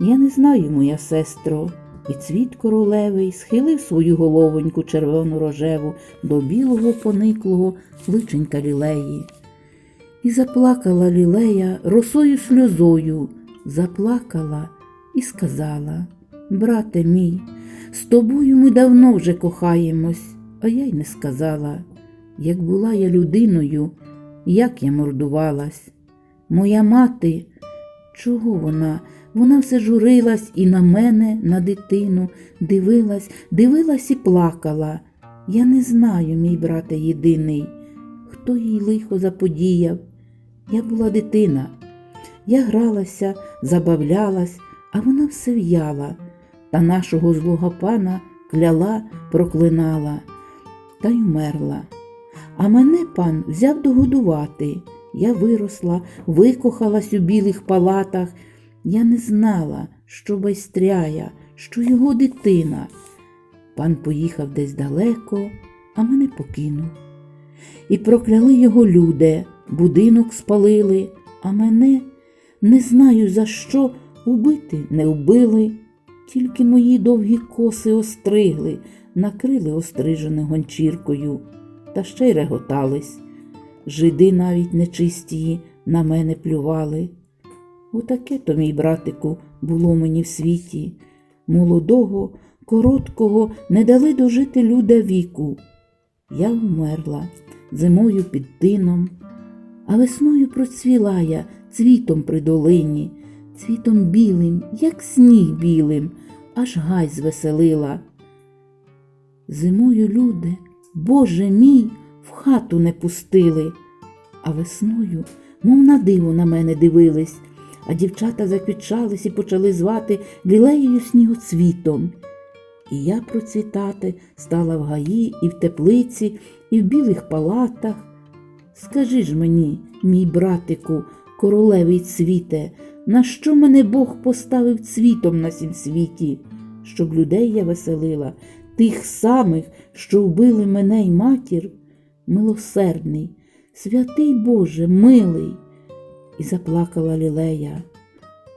Я не знаю, моя сестро, і цвіт королевий схилив свою головоньку червоно рожеву до білого пониклого личенька лілеї. І заплакала лілея росою сльозою, заплакала і сказала: Брате мій, з тобою ми давно вже кохаємось, а я й не сказала, як була я людиною, як я мордувалась. Моя мати, чого вона? Вона все журилась і на мене, на дитину, дивилась, дивилась і плакала. Я не знаю, мій брате єдиний, хто їй лихо заподіяв. Я була дитина. Я гралася, забавлялась, а вона все в'яла, та нашого злого пана кляла, проклинала та й умерла. А мене пан взяв догодувати. Я виросла, викохалась у білих палатах. Я не знала, що байстряя, що його дитина. Пан поїхав десь далеко, а мене покинув. І прокляли його люди, будинок спалили, а мене не знаю за що убити не вбили, тільки мої довгі коси остригли, накрили острижене гончіркою, та ще й реготались. Жиди навіть нечистії на мене плювали. Отаке то, мій братику, було мені в світі. Молодого, короткого не дали дожити люда віку. Я вмерла зимою під тином, а весною процвіла я цвітом при долині, цвітом білим, як сніг білим, аж гай звеселила. Зимою люди, Боже мій, в хату не пустили, а весною, мов на диво на мене дивились, а дівчата заквітчались і почали звати лілеєю снігоцвітом. І я процвітати стала в гаї і в теплиці, і в білих палатах. Скажи ж мені, мій братику, королевий цвіте, на що мене Бог поставив цвітом на сім світі, щоб людей я веселила, тих самих, що вбили мене й матір, милосердний, святий Боже, милий. І заплакала лілея,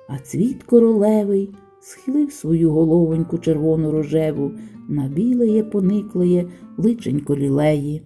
а цвіт королевий схилив свою головоньку червону рожеву на білеє пониклеє личенько лілеї.